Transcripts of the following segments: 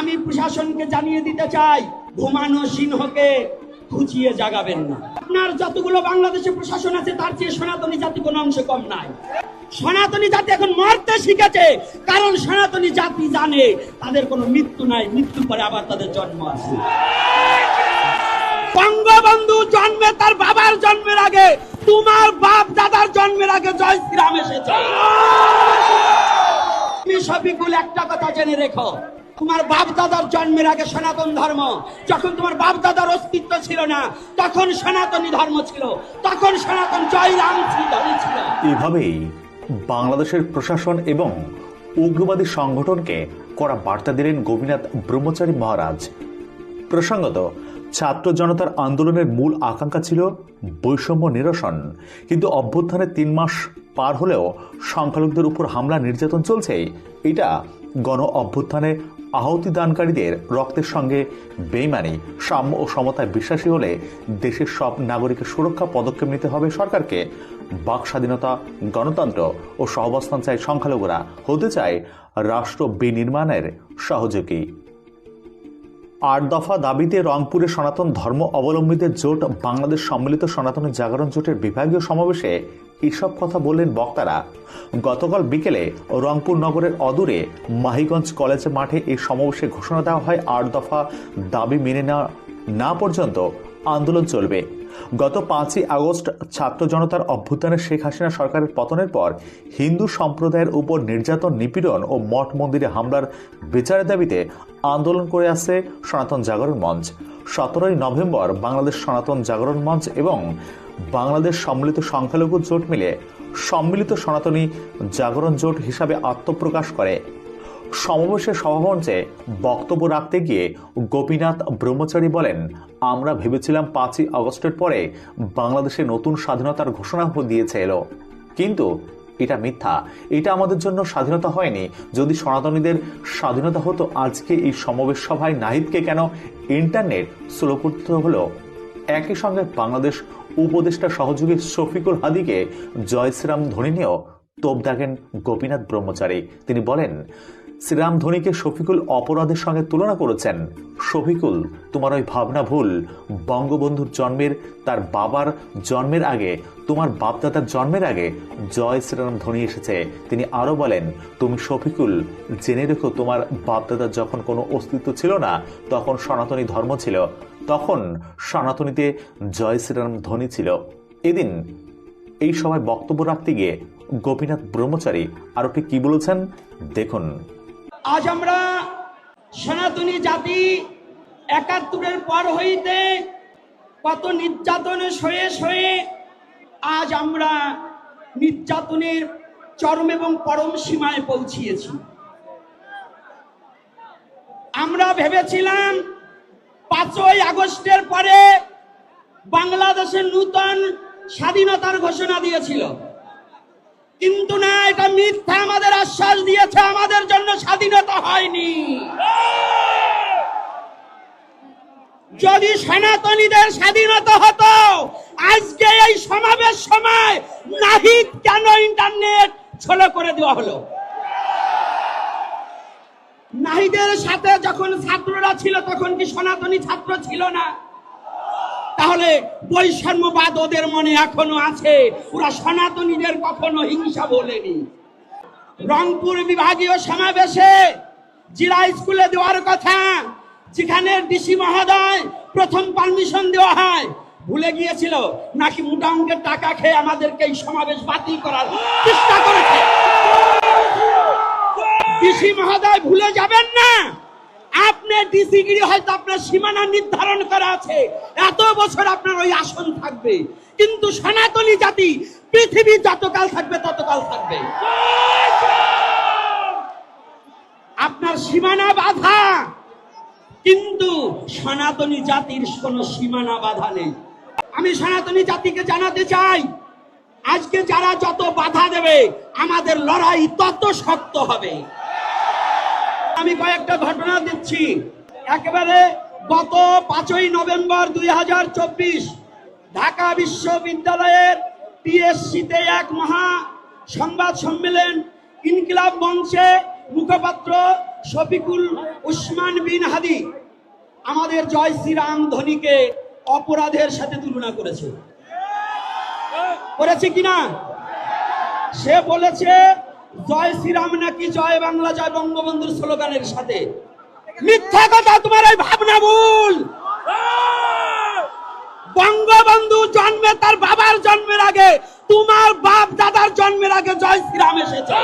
আমি প্রশাসনকে জানিয়ে দিতে চাই, ঘুমানো সিংহকে খুঁচিয়ে জাগাবেন না। আপনার যতগুলো বাংলাদেশে প্রশাসন আছে, তার চেয়ে সনাতনী জাতি কোনো অংশে কম নাই। সনাতনী জাতি এখন মরতে শিখেছে, কারণ সনাতনী জাতি জানে তাদের কোনো মৃত্যু নাই মৃত্যু পরে আবার তাদের জন্ম আছে। বঙ্গবন্ধু জন্মে তার বাবার জন্মের আগে, তোমার বাপ দাদার জন্মের আগে জয় শ্রীরাম এসেছে শফিকুল, একটা কথা জেনে রেখো। তোমার বাপ দাদার জন্মের আগে সনাতন ধর্ম। যখন তোমার বাপ দাদার অস্তিত্ব ছিল না, তখন সনাতনী ধর্ম ছিল। তখন সনাতন জয় রাম ছিল। এভাবেই বাংলাদেশের প্রশাসন এবং উগ্রবাদী সংগঠনকে করা বার্তা দিলেন গোপীনাথ ব্রহ্মচারী মহারাজ। প্রসঙ্গত ছাত্র জনতার আন্দোলনের মূল আকাঙ্ক্ষা ছিল বৈষম্য নিরসন। কিন্তু অভ্যুত্থানের তিন মাস পার হলেও সংখ্যালঘুদের উপর হামলা নির্যাতন চলছে। এটা গণ অভ্যুত্থানে আহতি দানকারীদের রক্তের সঙ্গে বেইমানি, সাম্য ও সমতায় বিশ্বাসী হলে দেশের সব নাগরিকের সুরক্ষা পদক্ষেপ নিতে হবে সরকারকে। বাক স্বাধীনতা, গণতন্ত্র ও সহাবস্থান চাই সংখ্যালঘুরা। হতে চায় রাষ্ট্র বিনির্মাণের সহযোগী। আট দফা দাবিতে রংপুরে সনাতন ধর্ম অবলম্বীদের জোট বাংলাদেশ সম্মিলিত সনাতন জাগরণ জোটের বিভাগীয় সমাবেশে এসব কথা বললেন বক্তারা। গতকাল বিকেলে রংপুর নগরের অদূরে মাহিগঞ্জ কলেজ মাঠে এই সমাবেশে ঘোষণা দেওয়া হয়, আট দফা দাবি মেনে না পর্যন্ত আন্দোলন চলবে। গত পাঁচই আগস্ট ছাত্র জনতার অভ্যুত্থানে শেখ হাসিনা সরকারের পতনের পর হিন্দু সম্প্রদায়ের উপর নির্যাতন, নিপীড়ন ও মঠ মন্দিরে হামলার বিচারের দাবিতে আন্দোলন করে আসছে সনাতন জাগরণ মঞ্চ। সতেরোই নভেম্বর বাংলাদেশ সনাতন জাগরণ মঞ্চ এবং বাংলাদেশ সম্মিলিত সংখ্যালঘু জোট মিলে সম্মিলিত সনাতনী জাগরণ জোট হিসাবে আত্মপ্রকাশ করে। সমাবেশে সভামঞ্চে বক্তব্য রাখতে গিয়ে গোপীনাথ ব্রহ্মচারী বলেন, আমরা ভেবেছিলাম পাঁচই আগস্টের পরে বাংলাদেশে নতুন স্বাধীনতার ঘোষণা দিয়েছে এলো। কিন্তু এটা মিথ্যা। এটা আমাদের জন্য স্বাধীনতা হয়নি। যদি সনাতনীদের স্বাধীনতা হতো, আজকে এই সমাবেশ সভায় নাহিদকে কেন ইন্টারনেট স্লো করতে হলো? একই সঙ্গে বাংলাদেশ উপদেষ্টা সহযোগী শফিকুল হাদিকে জয় শ্রীরাম ধ্বনি নিয়েও তোপ দেখেন গোপীনাথ ব্রহ্মচারী। তিনি বলেন শ্রীরাম ধোনিকে শফিকুল অপরাধের সঙ্গে তুলনা করেছেন। শফিকুল, তোমার ওই ভাবনা ভুল। বঙ্গবন্ধুর জন্মের, তার বাবার জন্মের আগে, তোমার বাপদাদার জন্মের আগে জয় শ্রীরাম ধোনি এসেছে। তিনি আরও বলেন, তুমি শফিকুল, জেনে রেখো তোমার বাপদাদার যখন কোনো অস্তিত্ব ছিল না, তখন সনাতনী ধর্ম ছিল। তখন সনাতনীতে জয় শ্রীরাম ধোনি ছিল। এদিন এই সময় বক্তব্য রাখতে গিয়ে গোপীনাথ ব্রহ্মচারী আরও ঠিক কি বলেছেন? দেখুন। আজ আমরা সনাতনী জাতি একাত্তরের পর হইতে কত নির্যাতনে সয়ে সয়ে আজ আমরা নির্যাতনের চরম এবং পরম সীমায় পৌঁছিয়েছি। আমরা ভেবেছিলাম পাঁচই আগস্টের পরে বাংলাদেশের নূতন স্বাধীনতার ঘোষণা দিয়েছিল। কিন্তু না, এটা মিথ্যা আমাদের আশ্বাস দিয়েছে, আমাদের জন্য স্বাধীনতা হয়নি। যদি সনাতনীদের স্বাধীনতা হতো, আজকে এই সমাবেশ সময় নাহিদ কেন ইন্টারনেট ছোলো করে দেওয়া হলো? নাহিদের সাথে যখন ছাত্ররা ছিল, তখন কি সনাতনী ছাত্র ছিল না? তাহলে বৈষম্যবাদ ওদের মনে এখনও আছে। ওরা সনাতনীদের কখনো হিংসা বলেনি। রংপুর বিভাগীয় সমাবেশে জিরা স্কুলে দেওয়ার কথা, যেখানে ডিসি মহোদয় প্রথম পারমিশন দেওয়া হয়, ভুলে গিয়েছিল। নাকি মোটা অঙ্কের টাকা খেয়ে আমাদেরকে এই সমাবেশ বাতিল করার চেষ্টা করেছে? ডিসি মহোদয় ভুলে যাবেন না। ডিসিগিরি হয়তো আপনার সীমানা নির্ধারণ করা আছে। এত বছর আপনার ওই আসন থাকবে। কিন্তু সনাতনী জাতি, পৃথিবী যতকাল থাকবে ততকাল থাকবে। আপনার সীমানা বাধা। কিন্তু সনাতনী জাতির কোনো সীমানা বাধা নেই। আমি সনাতনী জাতিকে জানাতে চাই, আজকে যারা যত বাধা দেবে, আমাদের লড়াই তত শক্ত হবে। আমি কয়েকটা ঘটনা দিচ্ছি। একেবারে গত পাঁচই নভেম্বর দুই হাজার চব্বিশ ঢাকা বিশ্ববিদ্যালয়ের টিএসসিতে এক মহা সংবাদ সম্মেলন ইনকিলাব মঞ্চে মুখপাত্র শফিকুল উসমান বিন হাদি আমাদের জয় শ্রীরাম ধ্বনিকে অপরাধের সাথে তুলনা করেছে। করেছে কিনা সে বলেছে, জয় শ্রীরাম নাকি জয় বাংলা, জয় বঙ্গবন্ধুর স্লোগানের সাথে। মিথ্যা কথা তোমার ওই ভাবনা ভুল। বঙ্গবন্ধু জন্মে তার বাবার জন্মের আগে, তোমার বাপ দাদার জন্মের আগে জয় শ্রীরাম এসেছে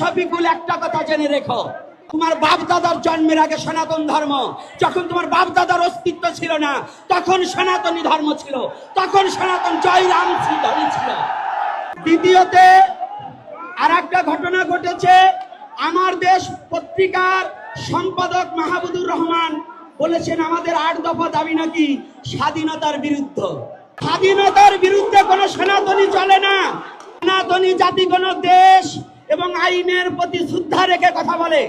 শফিকুল, একটা কথা জেনে রেখো। তোমার বাপ দাদার জন্মের আগে সনাতন ধর্ম। যখন তোমার বাপ দাদার অস্তিত্ব ছিল না, তখন সনাতনী ধর্ম ছিল। তখন সনাতন জয় রাম ছিল। দ্বিতীয়তে আর একটা ঘটনা ঘটেছে। আমার দেশ পত্রিকার সম্পাদক মাহবুদুর রহমান বলেছেন, আমাদের আট দফা দাবি নাকি স্বাধীনতার বিরুদ্ধ? স্বাধীনতার বিরুদ্ধে কোনো সনাতনী চলে না। সনাতনী জাতি কোনো দেশ এবং আইনের প্রতি শ্রদ্ধা রেখে কথা বলে।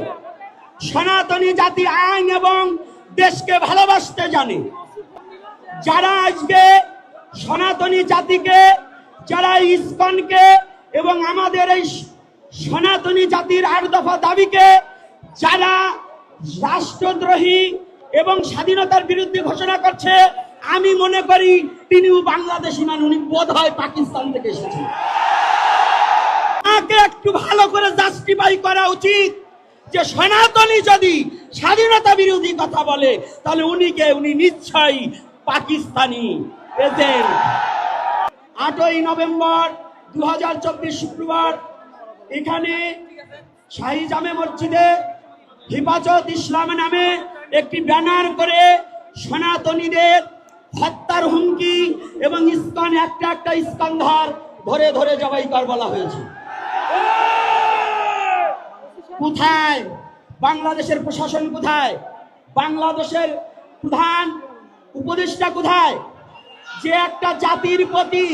সনাতনী জাতি আইন এবং দেশকে ভালোবাসতে জানে। যারা আজকে সনাতনী জাতিকে, যারা ইস্কনকে এবং আমাদের এই সনাতনী জাতির আট দফা দাবিকে যারা রাষ্ট্রদ্রোহী এবং স্বাধীনতার বিরুদ্ধে ঘোষণা করছে, আমি মনে করি তিনিও বাংলাদেশি মান উনি বোধ হয় পাকিস্তান থেকে এসেছেন। তাকে একটু ভালো করে জাস্টিফাই করা উচিত যে সনাতনী যদি স্বাধীনতা বিরোধী কথা বলে, তাহলে উনিকে উনি নিশ্চয়ই পাকিস্তানি আটই নভেম্বর দু হাজার চব্বিশ শুক্রবার এখানে শাহী জামে মসজিদে হিফাজত ইসলাম নামে একটি ব্যানার করে সনাতনীদের হত্যার হুমকি এবং ইস্কন একটা একটা ইস্কন ধর ধরে জবাই কর বলা হয়েছে। কোথায়? বাংলাদেশের প্রশাসন কোথায়? বাংলাদেশের প্রধান উপদেষ্টা কোথায়? যে একটা জাতির প্রতি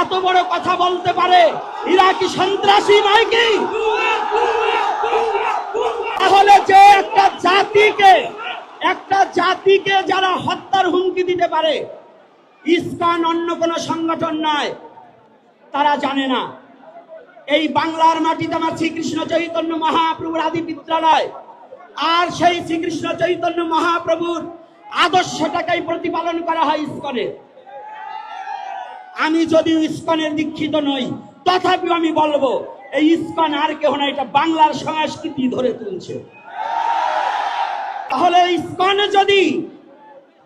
এত বড় কথা বলতে পারে? ইরাকি সন্ত্রাসী নয় কি? তাহলে যে একটা জাতিকে একটা জাতিকে যারা হত্যার হুমকি দিতে পারে, ইস্কন অন্য কোন সংগঠন নয়, তারা জানে না। এই বাংলার মাটিতে আমার শ্রীকৃষ্ণ চৈতন্য মহাপ্রভুর আদি বিদ্যালয় আর সেই শ্রীকৃষ্ণ চৈতন্য মহাপ্রভুর আদর্শটাকেই প্রতিপালন করা হয় ইস্কনের। আমি যদিও ইস্কনের দীক্ষিত নই, তথাপিও আমি বলব, এই ইস্কন আর কেহ না, এটা বাংলার সংস্কৃতি ধরে তুলছে। তাহলে ইস্কন যদি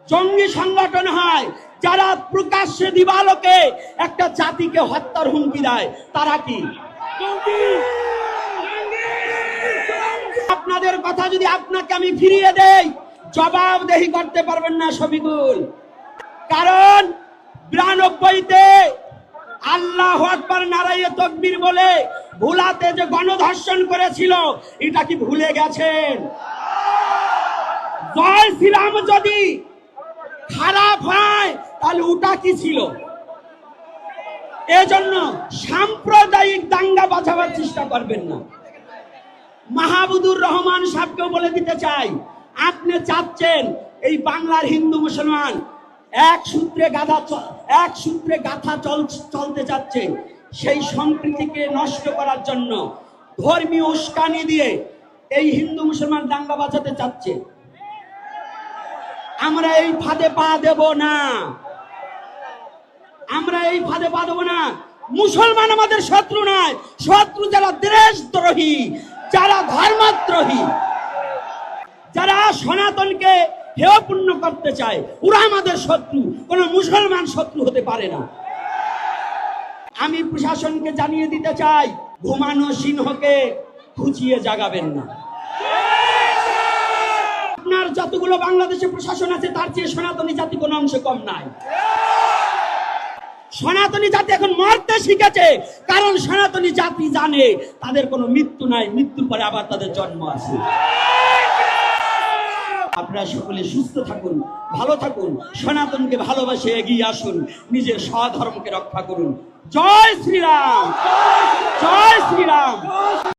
জঙ্গি সংগঠন হয়, যারা প্রকাশ্যে দিবালোকে একটা জাতিকে হত্যার হুমকি দেয়, তারা কি? আপনাদের কথা যদি আপনাকে আমি ফিরিয়ে দেই, জবাবদেহি করতে পারবেন না শফিকুল। কারণ বিরানব্বইতে আল্লাহ আকবর নারায়ে তকবীর বলে ভুলাতে যে গণধর্ষণ করেছিল, এটা কি ভুলে গেছেন? জয় শ্রীরাম যদি খারাপ হয়, তাহলে ওটা কি ছিল? এজন্য সাম্প্রদায়িক দাঙ্গা বাঁচাবার চেষ্টা করবেন না। মাহবুদুর রহমান সাহেবকেও বলে দিতে চাই, আপনি চাচ্ছেন এই বাংলার হিন্দু মুসলমান এক সূত্রে গাধা এক সূত্রে গাথা চল চলতে যাচ্ছে। সেই সম্প্রীতিকে নষ্ট করার জন্য ধর্মীয় উস্কানি দিয়ে এই হিন্দু মুসলমান দাঙ্গা বাঁচাতে চাচ্ছে। আমরা এই ফাঁদে পা দেব না। আমরা এই ফাঁদে পা দেবো না। মুসলমান আমাদের শত্রু নয়। শত্রু যারা দেশদ্রোহী, যারা ধর্মদ্রোহী, যারা সনাতনকে হেয়পূর্ণ করতে চায়। ওরা আমাদের শত্রু। কোনো মুসলমান শত্রু হতে পারে না। আমি প্রশাসনকে জানিয়ে দিতে চাই, ঘুমানো সিংহকে খুঁচিয়ে জাগাবেন না। আপনার যতগুলো বাংলাদেশে প্রশাসন আছে, তার চেয়ে সনাতনী জাতি কোনো অংশে কম নাই। সনাতনী জাতি এখন মরতে শিখেছে, কারণ সনাতনী জাতি জানে তাদের কোনো মৃত্যু নাই, মৃত্যুর পরে আবার তাদের জন্ম আছে। আপনারা সকলে সুস্থ থাকুন, ভালো থাকুন, সনাতনকে ভালোবাসে এগিয়ে আসুন, নিজের স্বধর্মকে রক্ষা করুন। জয় শ্রীরাম! জয় শ্রীরাম!